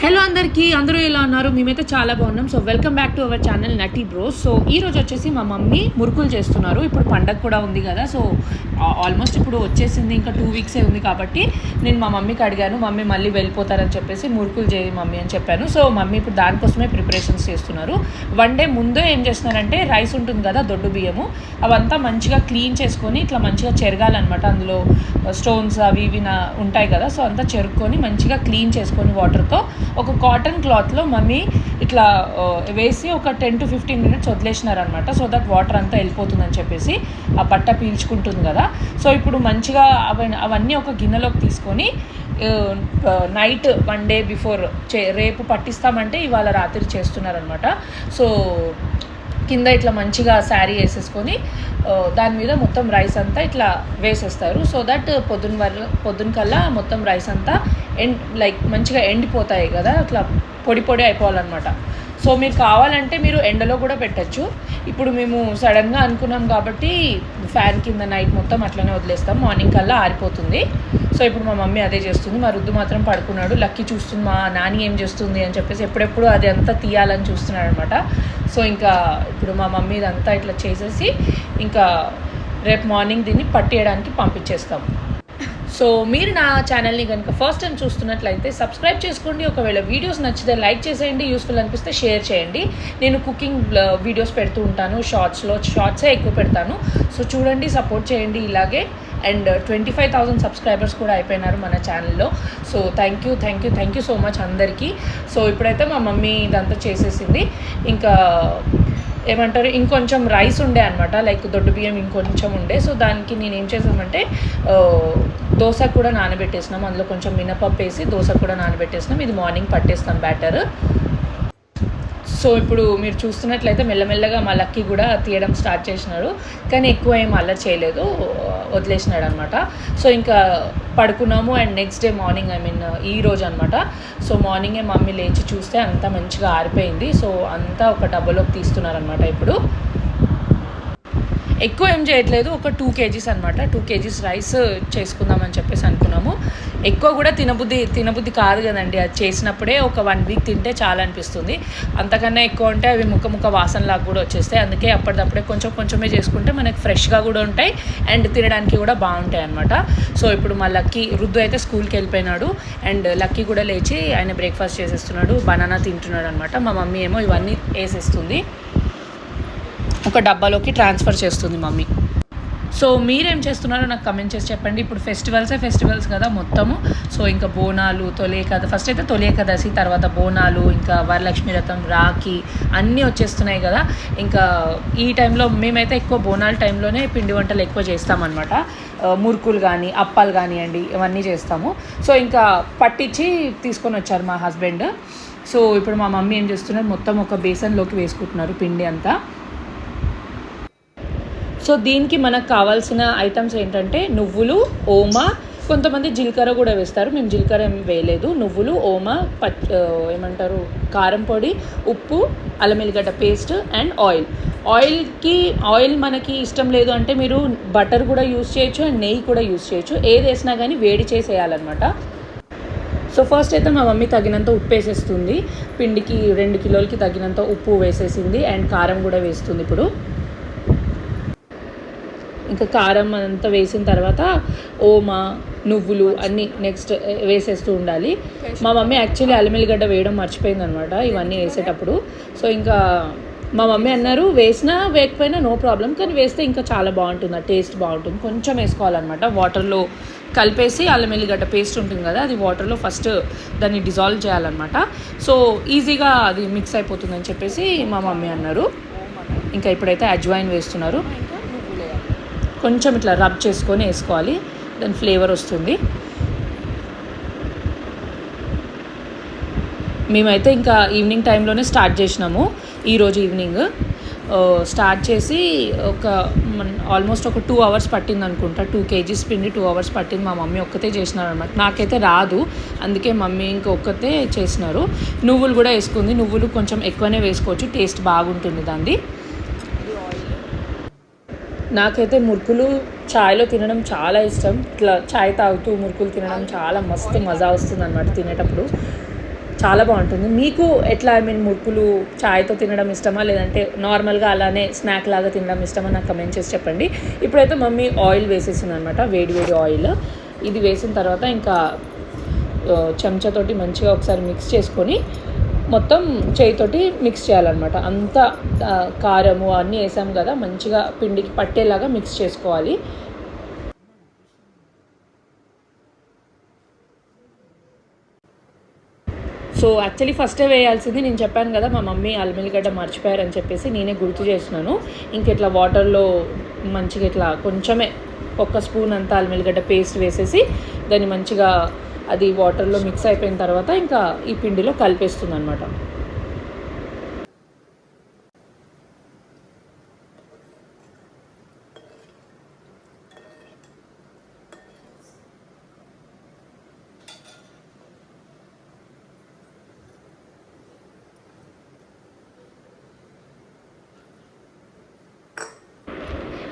Hello అందరికీ అందరూ ఎలా ఉన్నారు? మేమైతే చాలా బాగున్నాం. So welcome back to our channel నటీ బ్రోస్ సో ఈ రోజు వచ్చేసి మా మమ్మీ మురుకులు చేస్తున్నారు. ఇప్పుడు పండగ కూడా ఉంది కదా సో ఆల్మోస్ట్ ఇప్పుడు వచ్చేసింది ఇంకా టూ వీక్సే ఉంది కాబట్టి నేను మా మమ్మీకి అడిగాను మమ్మీ మళ్ళీ వెళ్ళిపోతారని చెప్పేసి మురుకులు చేయి మమ్మీ అని చెప్పాను. సో మమ్మీ ఇప్పుడు దానికోసమే ప్రిపరేషన్స్ చేస్తున్నారు. వన్ డే ముందే ఏం చేస్తున్నారంటే రైస్ ఉంటుంది కదా దొడ్డు బియ్యము అవంతా మంచిగా క్లీన్ చేసుకొని ఇట్లా మంచిగా చెరగాలన్నమాట. అందులో స్టోన్స్ అవి ఇవి ఉంటాయి కదా సో అంతా చెరుక్కొని మంచిగా క్లీన్ చేసుకొని వాటర్తో ఒక కాటన్ క్లాత్లో మమ్మీ ఇట్లా వేసి ఒక టెన్ టు ఫిఫ్టీన్ మినిట్స్ వదిలేసినారనమాట సో దట్ వాటర్ అంతా వెళ్ళిపోతుందని చెప్పేసి ఆ బట్ట పీల్చుకుంటుంది కదా. సో ఇప్పుడు మంచిగా అవన్నీ అవన్నీ ఒక గిన్నెలోకి తీసుకొని నైట్ వన్ డే బిఫోర్ చే రేపు పట్టిస్తామంటే ఇవాళ రాత్రి చేస్తున్నారనమాట సో కింద ఇట్లా మంచిగా శారీ వేసేసుకొని దాని మీద మొత్తం రైస్ అంతా ఇట్లా వేసేస్తారు. సో దట్ పొద్దున వల్ల పొద్దున కల్లా మొత్తం రైస్ అంతా ఎండ్ లైక్ మంచిగా ఎండిపోతాయి కదా అట్లా పొడి పొడి అయిపోవాలన్నమాట. సో మీరు కావాలంటే మీరు ఎండలో కూడా పెట్టచ్చు. ఇప్పుడు మేము సడన్గా అనుకున్నాం కాబట్టి ఫ్యాన్ కింద నైట్ మొత్తం అట్లనే వదిలేస్తాం. మార్నింగ్ కల్లా ఆరిపోతుంది. సో ఇప్పుడు మా మమ్మీ అదే చేస్తుంది. మా రుద్దు మాత్రం పడుకున్నాడు. లక్కీ చూస్తుంది మా నాని ఏం చేస్తుంది అని చెప్పేసి ఎప్పుడెప్పుడు అది అంతా తీయాలని చూస్తున్నాడు అనమాట సో ఇంకా ఇప్పుడు మా మమ్మీ ఇదంతా ఇట్లా చేసేసి ఇంకా రేపు మార్నింగ్ దీన్ని పట్టేయడానికి పంపించేస్తాం. సో మీరు నా ఛానల్ని కనుక ఫస్ట్ టైం చూస్తున్నట్లయితే సబ్స్క్రైబ్ చేసుకోండి. ఒకవేళ వీడియోస్ నచ్చితే లైక్ చేసేయండి. యూస్ఫుల్ అనిపిస్తే షేర్ చేయండి. నేను కుకింగ్ వీడియోస్ uh, పెడుతూ ఉంటాను. షార్ట్స్లో షార్ట్సే ఎక్కువ పెడతాను. సో చూడండి సపోర్ట్ చేయండి ఇలాగే. And twenty five thousand subscribers కూడా అయిపోయినారు మన ఛానల్లో so thank you thank you thank you so much అందరికీ. సో ఇప్పుడైతే మా మమ్మీ ఇదంతా చేసేసింది. ఇంకా ఏమంటారు ఇంకొంచెం రైస్ ఉండే అనమాట లైక్ దొడ్డు బియ్యం ఇంకొంచెం ఉండే. సో దానికి నేను ఏం చేసామంటే దోశ కూడా నానబెట్టేసినాం. అందులో కొంచెం మినపప్పు వేసి దోశ కూడా నానబెట్టేసినాం. ఇది మార్నింగ్ పట్టేస్తాం బ్యాటర్ సో ఇప్పుడు మీరు చూస్తున్నట్లయితే మెల్లమెల్లగా మా లక్కీ కూడా తీయడం స్టార్ట్ చేసినాడు. కానీ ఎక్కువ ఏం అలా చేయలేదు. వదిలేసినాడు అనమాట సో ఇంకా పడుకున్నాము and next day morning I mean ఈ రోజు అనమాట. సో మార్నింగే మమ్మీ లేచి చూస్తే అంతా మంచిగా ఆరిపోయింది. సో అంతా ఒక డబ్బాలోకి తీస్తున్నారనమాట ఇప్పుడు. ఎక్కువ ఏం చేయట్లేదు ఒక టూ కేజీస్ అనమాట టూ కేజీస్ రైస్ చేసుకుందామని చెప్పేసి అనుకున్నాము. ఎక్కువ కూడా తినబుద్ధి తినబుద్ధి కాదు కదండి. అది చేసినప్పుడే ఒక వన్ వీక్ తింటే చాలా అనిపిస్తుంది అంతకన్నా ఎక్కువ ఉంటే అవి ముక్క ముక్క వాసనలాగా కూడా వచ్చేస్తాయి. అందుకే అప్పటిదప్పుడే కొంచెం కొంచెమే చేసుకుంటే మనకి ఫ్రెష్గా కూడా ఉంటాయి అండ్ తినడానికి కూడా బాగుంటాయి అనమాట సో ఇప్పుడు మా లక్కీ రుద్దు అయితే స్కూల్కి వెళ్ళిపోయినాడు అండ్ లక్కీ కూడా లేచి ఆయన బ్రేక్ఫాస్ట్ చేసేస్తున్నాడు బనానా తింటున్నాడు అనమాట మా మమ్మీ ఏమో ఇవన్నీ వేసేస్తుంది. ఒక డబ్బాలోకి ట్రాన్స్ఫర్ చేస్తుంది మమ్మీ. సో మీరేం చేస్తున్నారో నాకు కమెంట్ చేసి చెప్పండి. ఇప్పుడు ఫెస్టివల్సే ఫెస్టివల్స్ కదా మొత్తము. సో ఇంకా బోనాలు తొలి ఏకాదశి ఫస్ట్ అయితే తొలి ఏకాదశి తర్వాత బోనాలు ఇంకా వరలక్ష్మి రథం రాఖీ అన్నీ వచ్చేస్తున్నాయి కదా. ఇంకా ఈ టైంలో మేమైతే ఎక్కువ బోనాల టైంలోనే పిండి వంటలు ఎక్కువ చేస్తామన్నమాట. మురుకులు కానీ అప్పాలు కానివ్వండి ఇవన్నీ చేస్తాము. సో ఇంకా పట్టించి తీసుకొని వచ్చారు మా హస్బెండ్ సో ఇప్పుడు మా మమ్మీ ఏం చేస్తున్నారు? మొత్తం ఒక బేసన్లోకి వేసుకుంటున్నారు పిండి అంతా. సో దీనికి మనకు కావాల్సిన ఐటమ్స్ ఏంటంటే నువ్వులు ఓమ కొంతమంది జీలకర్ర కూడా వేస్తారు. మేము జీలకర్ర ఏం వేయలేదు. నువ్వులు ఓమ పచ్ ఏమంటారు కారం పొడి ఉప్పు అల్లం ఎల్లిగడ్డ పేస్ట్ అండ్ ఆయిల్. ఆయిల్కి ఆయిల్ మనకి ఇష్టం లేదు అంటే మీరు బటర్ కూడా యూస్ చేయొచ్చు అండ్ నెయ్యి కూడా యూస్ చేయొచ్చు. ఏది వేసినా కానీ వేడి చేసేయాలన్నమాట. సో ఫస్ట్ అయితే మా మమ్మీ తగినంత ఉప్పు వేసేస్తుంది. పిండికి రెండు కిలోలకి తగినంత ఉప్పు వేసేసింది అండ్ కారం కూడా వేస్తుంది ఇప్పుడు. ఇంకా కారం అంతా వేసిన తర్వాత ఓమ నువ్వులు అన్నీ నెక్స్ట్ వేసేస్తూ ఉండాలి. మా మమ్మీ యాక్చువల్లీ అల్లమెల్లిగడ్డ వేయడం మర్చిపోయింది అనమాట ఇవన్నీ వేసేటప్పుడు. సో ఇంకా మా మమ్మీ అన్నారు వేసినా వేయకపోయినా నో ప్రాబ్లం కానీ వేస్తే ఇంకా చాలా బాగుంటుంది ఆ టేస్ట్ బాగుంటుంది. కొంచెం వేసుకోవాలన్నమాట. వాటర్లో కలిపేసి అల్లం ఎల్లిగడ్డ పేస్ట్ ఉంటుంది కదా అది వాటర్లో ఫస్ట్ దాన్ని డిజాల్వ్ చేయాలన్నమాట. సో ఈజీగా అది మిక్స్ అయిపోతుందని చెప్పేసి మా మమ్మీ అన్నారు. ఇంకా ఇప్పుడైతే అజ్వైన్ వేస్తున్నారు. కొంచెం ఇట్లా రబ్ చేసుకొని వేసుకోవాలి. దాని ఫ్లేవర్ వస్తుంది. మేమైతే ఇంకా ఈవినింగ్ టైంలోనే స్టార్ట్ చేసినాము. ఈరోజు ఈవినింగ్ స్టార్ట్ చేసి ఒక ఆల్మోస్ట్ ఒక టూ అవర్స్ పట్టింది అనుకుంటా. టూ కేజీస్ పిండి టూ అవర్స్ పట్టింది. మా మమ్మీ ఒక్కతే చేసినారు అనమాట నాకైతే రాదు. అందుకే మమ్మీ ఇంకొక్కతే చేసినారు. నువ్వులు కూడా వేసుకుంది. నువ్వులు కొంచెం ఎక్కువనే వేసుకోవచ్చు. టేస్ట్ బాగుంటుంది దాన్ని నాకైతే మురుకులు చాయ్లో తినడం చాలా ఇష్టం. ఇట్లా చాయ్ తాగుతూ మురుకులు తినడం చాలా మస్తు మజా వస్తుంది అనమాట తినేటప్పుడు. చాలా బాగుంటుంది. మీకు ఎట్లా ఐ మీన్ మురుకులు చాయ్తో తినడం ఇష్టమా? లేదంటే నార్మల్గా అలానే స్నాక్ లాగా తినడం ఇష్టమా? నాకు కమెంట్ చేసి చెప్పండి. ఇప్పుడైతే మమ్మీ ఆయిల్ వేసేసింది అనమాట వేడి వేడి ఆయిల్. ఇది వేసిన తర్వాత ఇంకా చెంచాతోటి మంచిగా ఒకసారి మిక్స్ చేసుకొని మొత్తం చేయితోటి మిక్స్ చేయాలన్నమాట. అంత కారము అన్నీ వేసాం కదా మంచిగా పిండికి పట్టేలాగా మిక్స్ చేసుకోవాలి. సో యాక్చువల్లీ ఫస్టే వేయాల్సింది నేను చెప్పాను కదా మా మమ్మీ అల్మిల్లిగడ్డ మర్చిపోయారని చెప్పేసి నేనే గుర్తు చేసినాను. ఇంక ఇట్లా వాటర్లో మంచిగా ఇట్లా కొంచెమే ఒక్క స్పూన్ అంతా అల్మిల్లిగడ్డ పేస్ట్ వేసేసి దాన్ని మంచిగా అది వాటర్లో మిక్స్ అయిపోయిన తర్వాత ఇంకా ఈ పిండిలో కలిపేస్తుంది అనమాట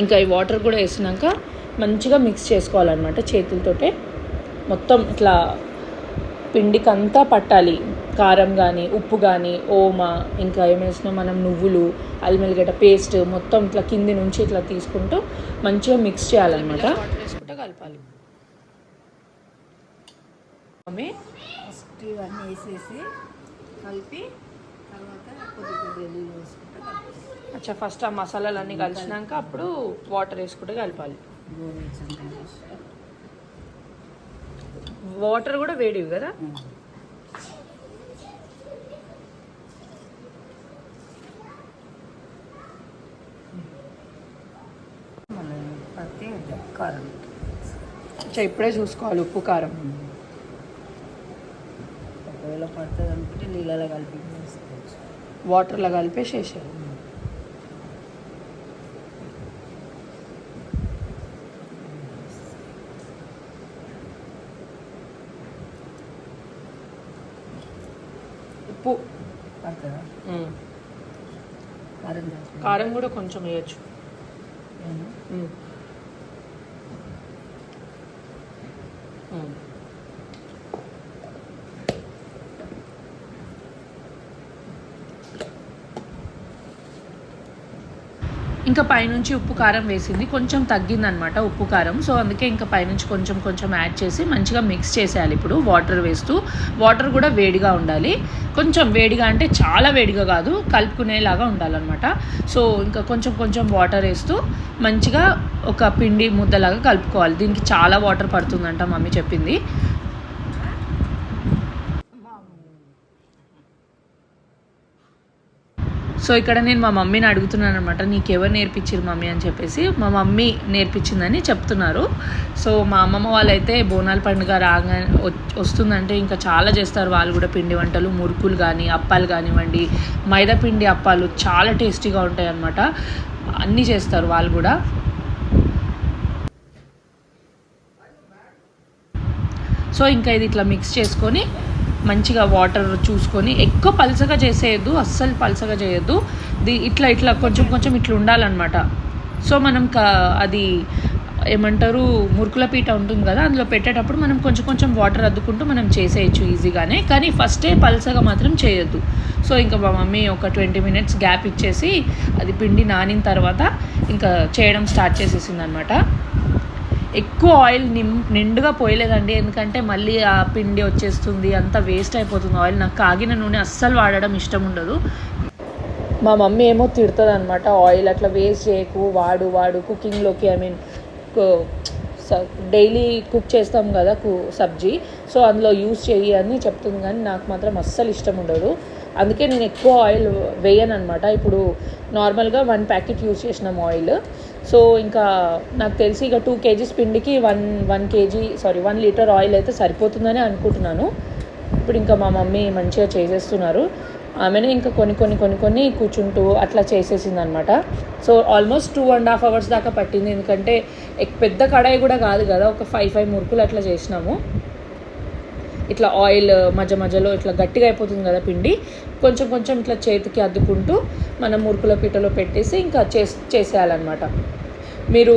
ఇంకా ఈ వాటర్ కూడా వేసినాక మంచిగా మిక్స్ చేసుకోవాలన్నమాట చేతులతోటే. మొత్తం ఇట్లా పిండికి అంతా పట్టాలి. కారం కానీ ఉప్పు కానీ ఓమ ఇంకా ఏమేసినా మనం నువ్వులు అల్లిమెల్లిగడ్డ పేస్ట్ మొత్తం ఇట్లా కింది నుంచి ఇట్లా తీసుకుంటూ మంచిగా మిక్స్ చేయాలన్నమాట. వేసుకుంటే కలపాలి. ఫస్ట్ ఇవన్నీ వేసేసి కలిపి తర్వాత కొద్ది కొద్ది అచ్చా ఫస్ట్ ఆ మసాలాలన్నీ కలిసినాక అప్పుడు వాటర్ వేసుకుంటే కలపాలి. వాటర్ కూడా వేడివి కదా? కారం అచ్చా ఇప్పుడే చూసుకోవాలి ఉప్పు కారం. ఒకవేళ పడుతుంది అనుకుంటే నీళ్ళలో కలిపి వాటర్లో కలిపేసి ఉప్పు. కారం కూడా కొంచెం వేయచ్చు. ఇంకా పైనుంచి ఉప్పు కారం వేసింది. కొంచెం తగ్గిందనమాట ఉప్పు కారం. సో అందుకే ఇంకా పైనుంచి కొంచెం కొంచెం యాడ్ చేసి మంచిగా మిక్స్ చేసేయాలి ఇప్పుడు వాటర్ వేస్తూ. వాటర్ కూడా వేడిగా ఉండాలి. కొంచెం వేడిగా అంటే చాలా వేడిగా కాదు కలుపుకునేలాగా ఉండాలన్నమాట. సో ఇంకా కొంచెం కొంచెం వాటర్ వేస్తూ మంచిగా ఒక పిండి ముద్దలాగా కలుపుకోవాలి. దీనికి చాలా వాటర్ పడుతుందంట మమ్మీ చెప్పింది. సో ఇక్కడ నేను మా మమ్మీని అడుగుతున్నాను అనమాట నీకు ఎవరు నేర్పించారు మమ్మీ? అని చెప్పేసి. మా మమ్మీ నేర్పించిందని చెప్తున్నారు. సో మా అమ్మమ్మ వాళ్ళైతే బోనాల పండుగ రాగా వస్తుందంటే ఇంకా చాలా చేస్తారు. వాళ్ళు కూడా పిండి వంటలు మురుకులు కానీ అప్పాలు కానివ్వండి మైదా పిండి అప్పాలు చాలా టేస్టీగా ఉంటాయి అన్నమాట అన్నీ చేస్తారు వాళ్ళు కూడా. సో ఇంకా ఇది ఇట్లా మిక్స్ చేసుకొని మంచిగా వాటర్ చూసుకొని ఎక్కువ పలసగా చేసేయద్దు అస్సలు పలసగా చేయొద్దు. ది ఇట్లా ఇట్లా కొంచెం కొంచెం ఇట్లా ఉండాలన్నమాట. సో మనం క అది ఏమంటారు మురుకుల పీట ఉంటుంది కదా అందులో పెట్టేటప్పుడు మనం కొంచెం కొంచెం వాటర్ అద్దుకుంటూ మనం చేసేయచ్చు ఈజీగానే. కానీ ఫస్టే పలసగా మాత్రం చేయొద్దు. సో ఇంకా మా మమ్మీ ఒక ట్వంటీ మినిట్స్ గ్యాప్ ఇచ్చేసి అది పిండి నానిన తర్వాత ఇంకా చేయడం స్టార్ట్ చేసేసింది అనమాట ఎక్కువ ఆయిల్ నిం నిండుగా పోయలేదండి. ఎందుకంటే మళ్ళీ ఆ పిండి వచ్చేస్తుంది అంత వేస్ట్ అయిపోతుంది ఆయిల్. నాకు కాగిన నూనె అస్సలు వాడడం ఇష్టం ఉండదు. మా మమ్మీ ఏమో తిడుతుంది అనమాట ఆయిల్ అట్లా వేస్ట్ చేయకు వాడు వాడు కుకింగ్లోకి ఐ మీన్ డైలీ కుక్ చేస్తాం కదా కు సబ్జీ. సో అందులో యూస్ చెయ్యి అని చెప్తుంది. కానీ నాకు మాత్రం అస్సలు ఇష్టం ఉండదు. అందుకే నేను ఎక్కువ ఆయిల్ వేయను అనమాట ఇప్పుడు నార్మల్గా వన్ ప్యాకెట్ యూస్ చేసినాం ఆయిల్. సో ఇంకా నాకు తెలిసి ఇక టూ కేజీస్ పిండికి one one kg sorry one litre oil అయితే సరిపోతుందని అనుకుంటున్నాను. ఇప్పుడు ఇంకా మా మమ్మీ మంచిగా చేసేస్తున్నారు. ఆమెనే ఇంకా కొన్ని కొన్ని కొన్ని కొన్ని కూర్చుంటూ అట్లా చేసేసింది అనమాట so almost two and half hours దాకా పట్టింది. ఎందుకంటే పెద్ద కడాయి కూడా కాదు కదా ఒక ఫైవ్ ఫైవ్ మురుకులు అట్లా చేసినాము. ఇట్లా ఆయిల్ మధ్య మధ్యలో ఇట్లా గట్టిగా అయిపోతుంది కదా పిండి. కొంచెం కొంచెం ఇట్లా చేతికి అద్దుకుంటూ మనం మురుకుల పీటలో పెట్టేసి ఇంకా చేస్ చేసేయాలన్నమాట. మీరు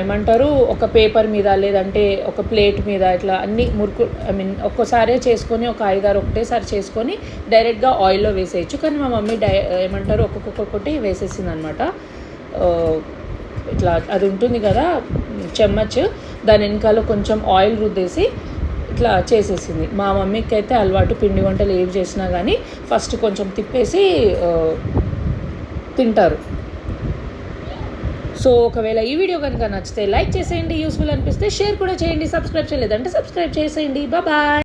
ఏమంటారు ఒక పేపర్ మీద లేదంటే ఒక ప్లేట్ మీద ఇట్లా అన్ని మురుకు ఐ మీన్ ఒక్కసారే చేసుకొని ఒక ఐదారు ఒకటేసారి చేసుకొని డైరెక్ట్గా ఆయిల్లో వేసేయచ్చు. కానీ మా మమ్మీ డై ఏమంటారు ఒక్కొక్కటి వేసేసింది అనమాట ఇట్లా అది ఉంటుంది కదా చెమ్మచ్. దాని వెనకాల కొంచెం ఆయిల్ రుద్దేసి ఇట్లా చేసేసింది. మా మమ్మీకి అయితే అలవాటు పిండి వంటలు ఏవి చేసినా కానీ ఫస్ట్ కొంచెం తిప్పేసి తింటారు. సో ఒకవేళ ఈ వీడియో కనుక నచ్చితే లైక్ చేసేయండి యూస్ఫుల్ అనిపిస్తే షేర్ కూడా చేయండి సబ్స్క్రైబ్ చేయలేదంటే సబ్స్క్రైబ్ చేసేయండి. బాయ్.